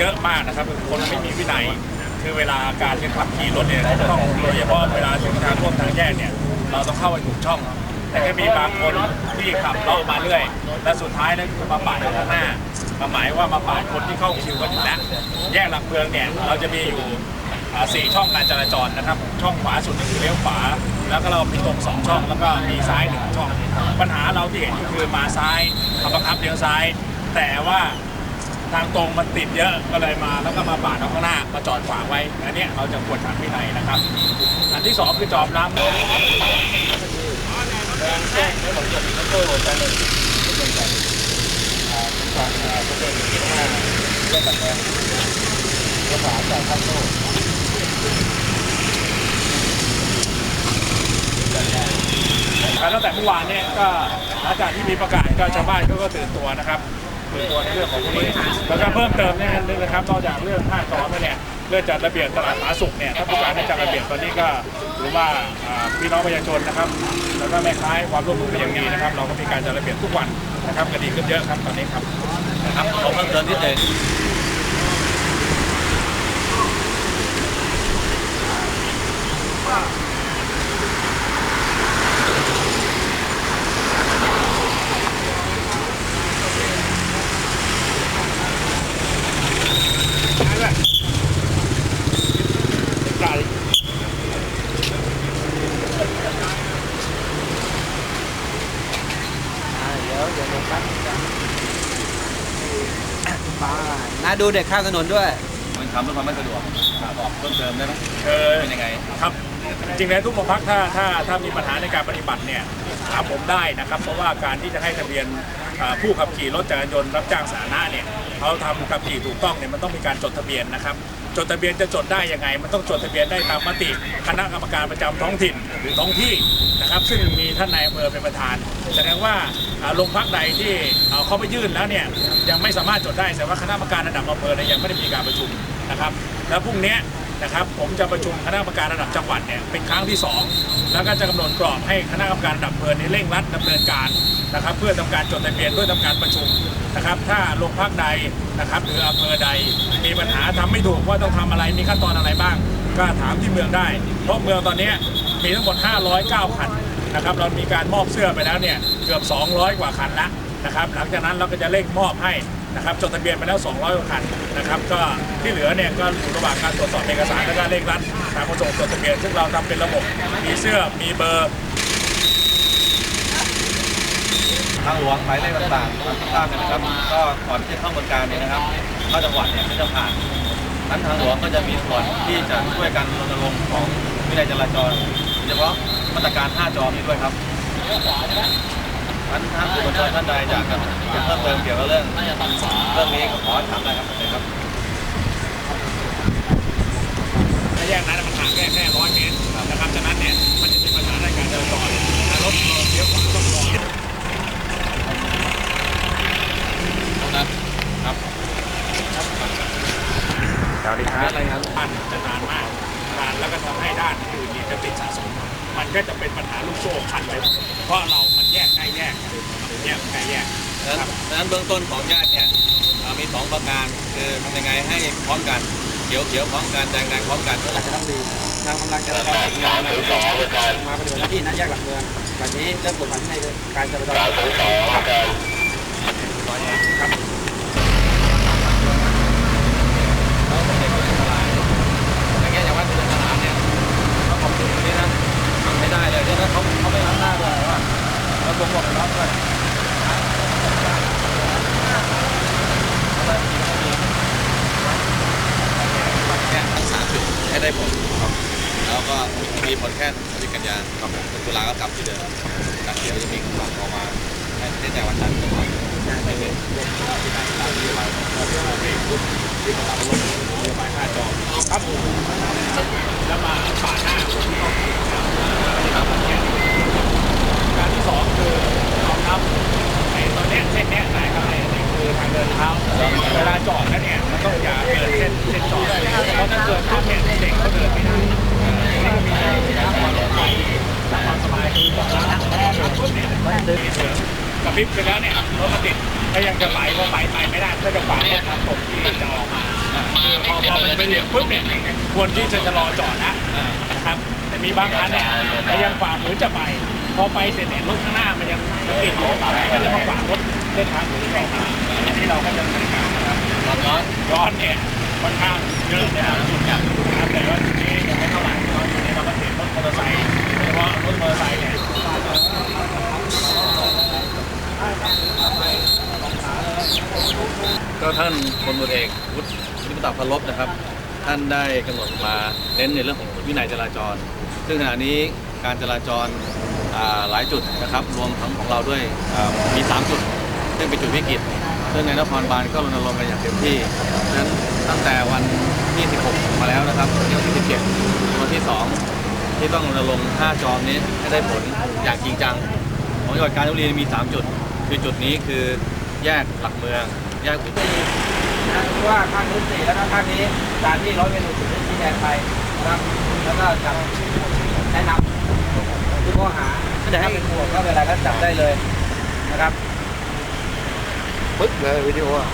เยอะมากนะครับคือคนไม่มีวินัยคือเวลาการที่ขับขี่รถเนี่ยเราต้องโดยเฉพาะเวลาถึงทางร่วมทางแยกเนี่ยเราต้องเข้าไปถูกช่อง แต่ก็มีบางคนที่ขับเลามาเรื่อย และสุดท้ายนั่นคือมาปาดอยู่ข้างหน้ามาหมายว่ามาปาดคนที่เข้าคิวกันอยู่แล้วแยกหลักเมืองเนี่ยเราจะมีอยู่สี่ช่องการจราจรนะครับ ช่องขวาสุดก็คือเลี้ยวขวา แล้วก็เรามีตรงสองช่อง แล้วก็มีซ้ายหนึ่งช่อง ปัญหาเราที่เห็นก็คือมาซ้ายขับบังคับเลี้ยวซ้าย แต่ว่า ทางตรงมันติดเยอะก็เลยมา แล้วก็มาปาดเอาข้างหน้ามาจอดขวางไว้ อันนี้เราจะกวดขันวินัยนะครับ อันที่สองคือจอมน้ำตั้งแต่เมื่อวานเนี่ยก็หลังจากที่มีประกาศก็ชาวบ้านเขาก็ตื่นตัวนะครับ เรื่องของพวกนี้แล้วก็เพิ่มเติมเนี่ยนะครับนอกจากเรื่องห้าจอแล้วเนี่ยเรื่องจัดระเบียบตลาดสาธาสุขเนี่ยถ้าผู้การให้จัดระเบียบตอนนี้ก็ถือว่าพี่น้องประชาชนนะครับ แล้วก็แม่ค้าความร่วมมือเป็นอย่างดีนะครับ เราก็มีการจัดระเบียบทุกวันนะครับก็ดีขึ้นเยอะครับตอนนี้ครับนะครับขอเพิ่มเติมนิดหนึ่งเดี๋ยวเดี๋ยวลงครับป้า น้าดูเด็กข้ามถนนด้วย มันทำเพื่อความไม่สะดวกบอกเพิ่มเติมได้ไหมเออ เป็นยังไง ครับจริงๆแล้วทุกโรงพักถ้าถ้าถ้ามีปัญหาในการปฏิบัติเนี่ยถามผมได้นะครับ เพราะว่าการที่จะให้ทะเบียนอ่าผู้ขับขี่รถจักรยานยนต์รับจ้างสาธารณะเนี่ยเขาทำขับขี่ถูกต้องเนี่ยมันต้องมีการจดทะเบียนนะครับ จดทะเบียนจะจดได้ยังไง มันต้องจดทะเบียนได้ตามมติคณะกรรมการประจำท้องถิ่นหรือท้องที่นะครับ ซึ่งมีท่านนายอำเภอเป็นประธาน แสดงว่าโรงพักใดที่เขาไปยื่นแล้วเนี่ยยังไม่สามารถจดได้แสดงว่าคณะกรรมการระดับอำเภอเนี่ยยังไม่ได้มีการประชุมนะครับ แล้วพรุ่งนี้ นะครับ ผมจะประชุมคณะกรรมการระดับจังหวัดเนี่ยเป็นครั้งที่ 2 แล้วก็จะกำหนดกรอบให้คณะกรรมการระดับอำเภอในเร่งรัดดำเนินการนะครับ เพื่อทำการจดทะเบียนเพื่อทำการประชุมนะครับ ถ้าโรงพักใดนะครับหรืออำเภอใดมีปัญหาทำไม่ถูกว่าต้องทำอะไรมีขั้นตอนอะไรบ้าง ก็ถามที่เมืองได้ เพราะเมืองตอนนี้มีทั้งหมด 509คันนะครับเรามีการมอบเสื้อไปแล้วเนี่ยเกือบ 200 กว่าคันละนะครับ หลังจากนั้นเราก็จะเร่งมอบให้ นะครับจดทะเบียนไปแล้ว 200กว่าคันนะครับ ก็ที่เหลือเนี่ยก็อยู่ระหว่างการตรวจสอบเอกสารแล้วก็เร่งรัดทางขนส่งจดทะเบียนซึ่งเราทำเป็นระบบมีเสื้อมีเบอร์ทางหลวงหมายเลขต่างๆทุกท่านเนนะครับ ก็ก่อนที่จะเข้าบริการเนี่ยนะครับเข้าจังหวัดเนี่ยก็จะผ่านนั้นทางหลวงก็จะมีส่วนที่จะช่วยกันรณรงค์ของวินัยจราจรโดยเฉพาะมาตรการ 5 จอนี้ด้วยครับ ท่านท่านผู้บัญชาการท่านใดอยากจะเพิ่มเติมเกี่ยวกับเรื่องเรื่องนี้ก็ขอถามได้ครับเชิญครับถ้าแยกนั้นมันห่างแค่แค่ร้อยเมตรนะครับฉะนั้นเนี่ยมันจะมีปัญหาในการจราจรถ้ารถเลี้ยวขวาต้องรอตรงนั้นครับสวัสดีครับอะไรครับอันจะนานมากนานแล้วก็ทำให้ด้านอื่นนี่จะติดสะสมมันก็จะเป็นปัญหาลูกโซ่ขันไปเพราะเรา แยกใกล้แยกแยกใกล้แยกดังนั้นดังนั้นเบื้องต้นของญาติเนี่ยเอ่อมีสองประการคือทำยังไงให้พร้อมกันเขียวเขียวพร้อมกันแดงแดงพร้อมกันจะต้องดีนำกำลังจราจรติดงานมามาปฏิบัติหน้าที่นั้นแยกหลักเมืองวันนี้เริ่มกดขันให้การจราจรครับ อย่างเงี้ยอย่างว่าเป็นตลาดเนี่ยก็ขอบคุณตรงนี้นะทำให้ได้เลยเนี่ยนะเขาเขาไม่รับหน้าเลยว่าแล้วผมบอกรับด้วยแค่สามจุดให้ได้ผลครับแล้วก็ มีผลแค่สิกันยาครับตุลาก็กลับที่เดิมครับเดียวจะมีคำสั่งออกมาในแต่วันจันทร์นะครับไม่เป็นครับผมแล้วมาปาหน้าคนที่เขาขี่นะครับการที่สองคือ ระพริบไปแล้วเนี่ยรถมันติดถ้ายังจะไหลก็ไหลไปไม่ได้ถ้าจะขวางก็ทางตกที่จะออกมาพอพอมันไปเหลี่ยมปุ๊บเนี่ยควรที่จะชะลอจอดนะนะครับแต่มีบางคันเนี่ยมันยังฝ่าฝืนจะไปพอไปเสร็จเนี่ยรถข้างหน้ามันยังติดอยู่ก็จะมาขวางรถเส้นทางอื่นเรามาอันนี้เราก็จะดำเนินการนะครับร้อนร้อนเนี่ยค่อนข้างเยอะนะครับจุดอย่างนะครับแต่ว่าจุดนี้ยังไม่เท่าไหร่เพราะจุดนี้เราก็เห็นรถมอเตอร์ไซค์โดยเฉพาะรถมอเตอร์ไซค์เนี่ย ก็ท่านพลตำรวจเอกวุฒิวุฒิประพลบนะครับ ท่านได้กำหนดมาเน้นในเรื่องของวินัยจราจร ซึ่งขณะนี้การจราจรหลายจุดนะครับ รวมทั้งของเราด้วยอ่ามี 3 จุด ซึ่งเป็นจุดวิกฤตซึ่งในนครบาลก็รณรงค์กันอย่างเต็มที่ดังนั้นตั้งแต่วันที่ 16 มาแล้วนะครับวันที่17วันที่ 2 ที่ต้องรณรงค์5จอมนี้ให้ได้ผลอย่างจริงจัง ของจังหวัดกาญจนบุรีมี 3 จุด คือจุดนี้คือแยกหลักเมือง แยกอุต นะคือว่าข้างนู้นสี่แล้วก็ข้างนี้ตามที่ร้อยเวรหนึ่งจุดชี้แจงไปนะครับแล้วก็จับแนะนำทุกข้อหาถ้าเป็นห่วงก็เวลาก็จับได้เลยนะครับปึ๊บเลยวิดีโออะ